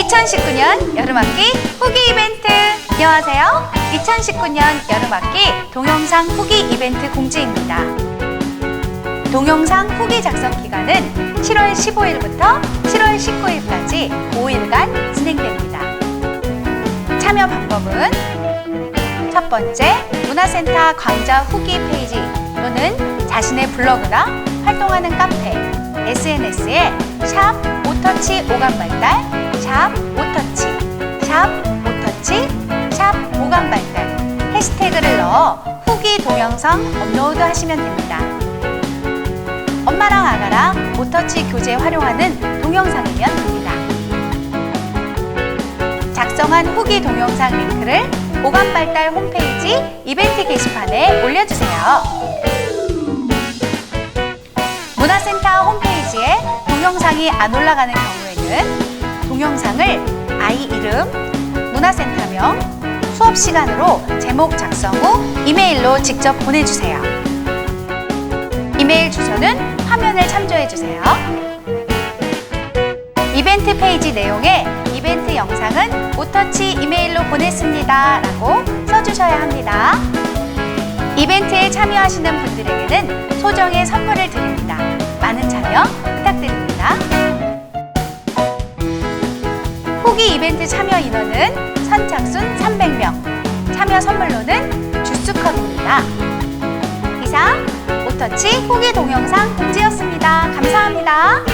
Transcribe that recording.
2019년 여름학기 후기 이벤트. 안녕하세요. 2019년 여름학기 동영상 후기 이벤트 공지입니다. 동영상 후기 작성 기간은 7월 15일부터 7월 19일까지 5일간 진행됩니다. 참여 방법은 첫 번째 문화센터 광자 후기 페이지 또는 자신의 블로그나 활동하는 카페, SNS에 샵 오터치 오감 발달, 샵 오터치, 샵 오터치, 샵 오감발달 해시태그를 넣어 후기 동영상 업로드 하시면 됩니다. 엄마랑 아가랑 오터치 교재 활용하는 동영상이면 됩니다. 작성한 후기 동영상 링크를 오감발달 홈페이지 이벤트 게시판에 올려주세요. 문화센터 홈페이지에 동영상이 안 올라가는 경우에는 동영상을 아이 이름, 문화센터명, 수업 시간으로 제목 작성 후 이메일로 직접 보내주세요. 이메일 주소는 화면을 참조해 주세요. 이벤트 페이지 내용에 이벤트 영상은 오터치 이메일로 보냈습니다. 라고 써주셔야 합니다. 이벤트에 참여하시는 분들에게는 소정의 선물을 드립니다. 많은 참여 후기 이벤트 참여 인원은 선착순 300명, 참여 선물로는 주스컵입니다. 이상 오터치 후기 동영상 공지였습니다. 감사합니다.